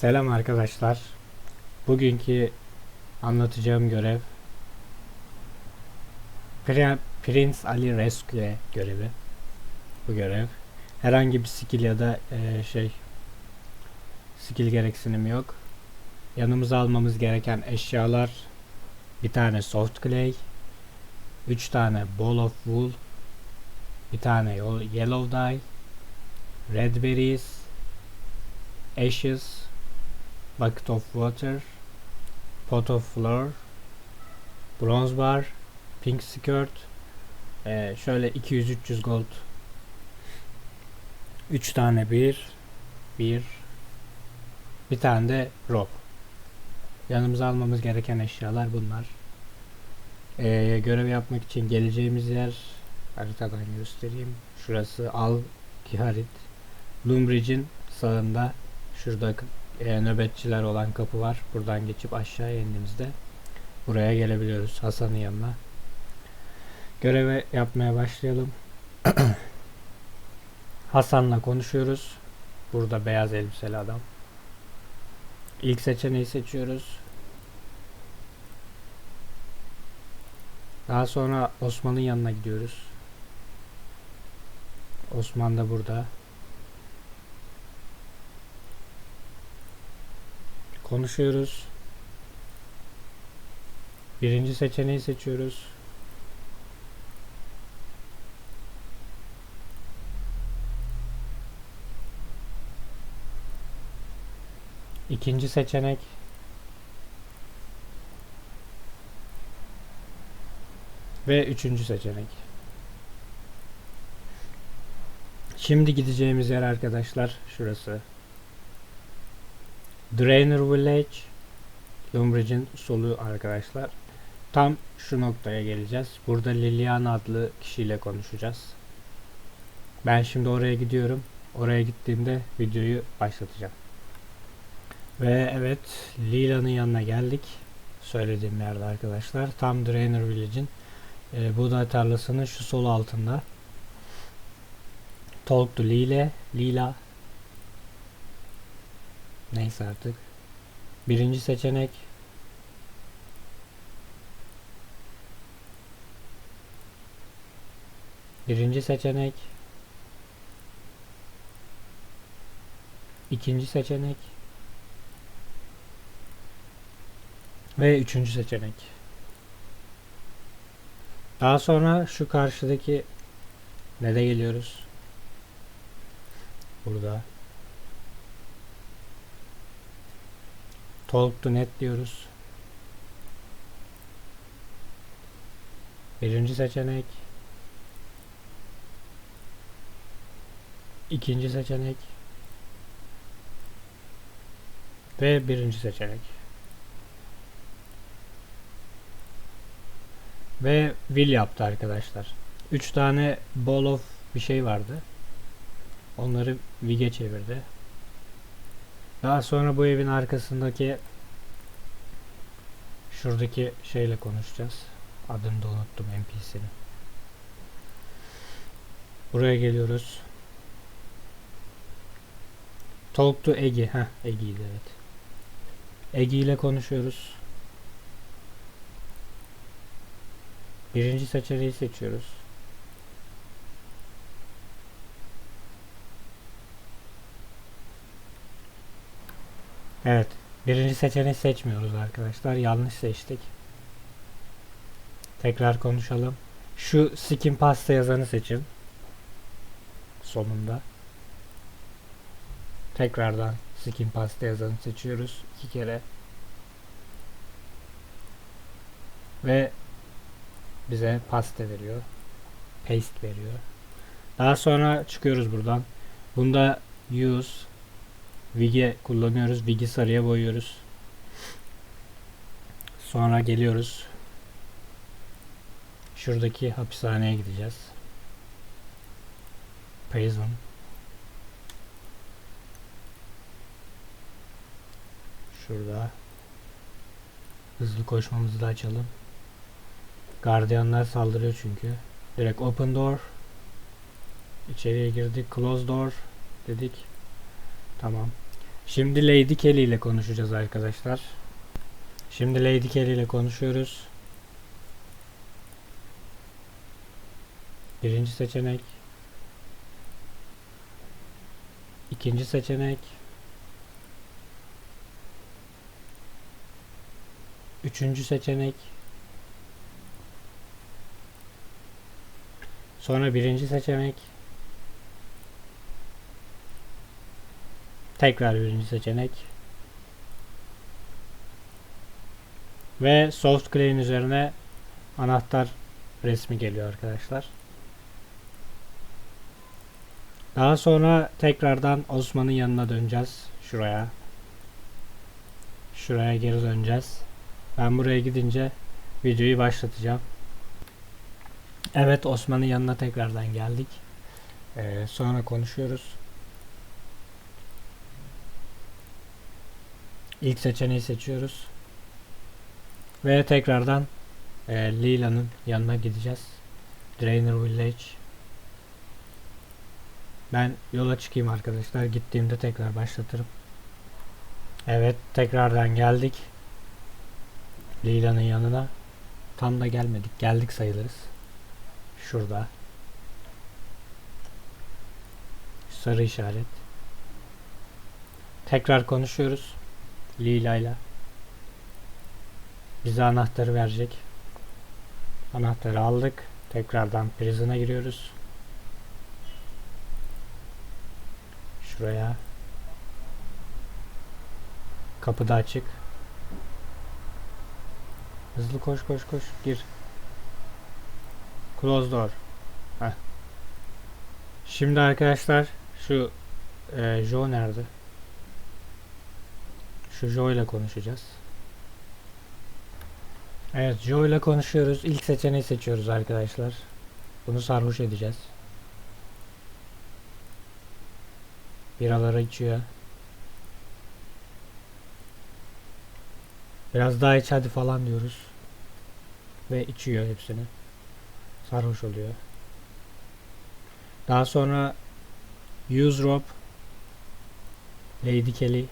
Selam arkadaşlar. Bugünkü anlatacağım görev Pri- Prince Ali Rescue görevi. Bu görev. Herhangi bir skill ya da eee, şey skill gereksinimi yok. Yanımıza almamız gereken eşyalar bir tane soft clay, 3 tane ball of wool, bir tane yellow dye, red berries, ashes, bucket of water, pot of flour, bronze bar, pink skirt, eee, şöyle 200-300 gold, 3 tane bir, bir, bir tane de rope. Yanımıza almamız gereken eşyalar bunlar. Eee, görev yapmak için geleceğimiz yer haritadan göstereyim. Şurası Al Kiharit. Lumbridge'in sağında şurada e, nöbetçiler olan kapı var. Buradan geçip aşağıya indiğimizde buraya gelebiliyoruz Hasan'ın yanına. Görevi yapmaya başlayalım. Hasan'la konuşuyoruz. Burada beyaz elbiseli adam. İlk seçeneği seçiyoruz. Daha sonra Osman'ın yanına gidiyoruz. Osman da burada. Konuşuyoruz. Birinci seçeneği seçiyoruz. İkinci seçenek. Ve üçüncü seçenek. Şimdi gideceğimiz yer arkadaşlar şurası. Drainer Village Lumbridge'in solu arkadaşlar. Tam şu noktaya geleceğiz. Burada Liliana adlı kişiyle konuşacağız. Ben şimdi oraya gidiyorum. Oraya gittiğimde videoyu başlatacağım. Ve evet Lila'nın yanına geldik. Söylediğim yerde arkadaşlar. Tam Drainer Village'in e, buğday tarlasının şu sol altında. Talk to Lila. Lila. Neyse artık. Birinci seçenek. Birinci seçenek. İkinci seçenek. Ve üçüncü seçenek. Daha sonra şu karşıdaki ne de geliyoruz? Burada. Talk net diyoruz. Birinci seçenek. İkinci seçenek. Ve birinci seçenek. Ve will yaptı arkadaşlar. 3 tane ball of bir şey vardı. Onları wig'e çevirdi. Daha sonra bu evin arkasındaki şuradaki şeyle konuşacağız. Adını da unuttum NPC'nin. Buraya geliyoruz. Talk to Egi. Heh, Egi'ydi evet. Egi ile konuşuyoruz. Birinci seçeneği seçiyoruz. Evet. Birinci seçeneği seçmiyoruz arkadaşlar. Yanlış seçtik. Tekrar konuşalım. Şu skin pasta yazanı seçin. Sonunda. Tekrardan skin pasta yazanı seçiyoruz. iki kere. Ve bize pasta veriyor. Paste veriyor. Daha sonra çıkıyoruz buradan. Bunda use Wig'e kullanıyoruz. Wig'i sarıya boyuyoruz. Sonra geliyoruz. Şuradaki hapishaneye gideceğiz. Prison. Şurada. Hızlı koşmamızı da açalım. Gardiyanlar saldırıyor çünkü. Direkt open door. İçeriye girdik. Close door dedik. Tamam. Şimdi Lady Kelly ile konuşacağız arkadaşlar. Şimdi Lady Kelly ile konuşuyoruz. Birinci seçenek. İkinci seçenek. Üçüncü seçenek. Sonra birinci seçenek. Tekrar birinci seçenek. Ve soft clay'in üzerine anahtar resmi geliyor arkadaşlar. Daha sonra tekrardan Osman'ın yanına döneceğiz. Şuraya. Şuraya geri döneceğiz. Ben buraya gidince videoyu başlatacağım. Evet Osman'ın yanına tekrardan geldik. Ee, sonra konuşuyoruz. İlk seçeneği seçiyoruz. Ve tekrardan e, Lila'nın yanına gideceğiz. Drainer Village. Ben yola çıkayım arkadaşlar. Gittiğimde tekrar başlatırım. Evet tekrardan geldik. Lila'nın yanına. Tam da gelmedik. Geldik sayılırız. Şurada. Sarı işaret. Tekrar konuşuyoruz. Lila'yla. Bize anahtarı verecek. Anahtarı aldık. Tekrardan prison'a giriyoruz. Şuraya. Kapı da açık. Hızlı koş koş koş gir. Close door. Heh. Şimdi arkadaşlar şu e, Joe nerede? Şu Joe ile konuşacağız. Evet Joe ile konuşuyoruz. İlk seçeneği seçiyoruz arkadaşlar. Bunu sarhoş edeceğiz. Biraları içiyor. Biraz daha iç hadi falan diyoruz. Ve içiyor hepsini. Sarhoş oluyor. Daha sonra Use Rope Lady Kelly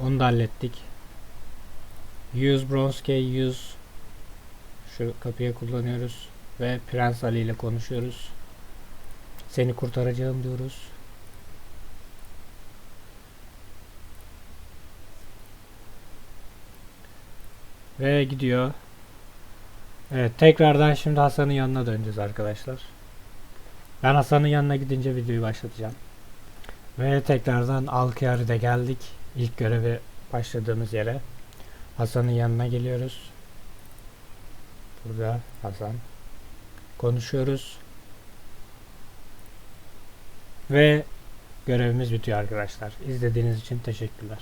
Onu da hallettik. Use Bronze Key Use Şu kapıya kullanıyoruz. Ve Prens Ali ile konuşuyoruz. Seni kurtaracağım diyoruz. Ve gidiyor. Evet tekrardan şimdi Hasan'ın yanına döneceğiz arkadaşlar. Ben Hasan'ın yanına gidince videoyu başlatacağım. Ve tekrardan Alkıyarı'da geldik. İlk görevi başladığımız yere. Hasan'ın yanına geliyoruz. Burada Hasan. Konuşuyoruz. Ve görevimiz bitiyor arkadaşlar. İzlediğiniz için teşekkürler.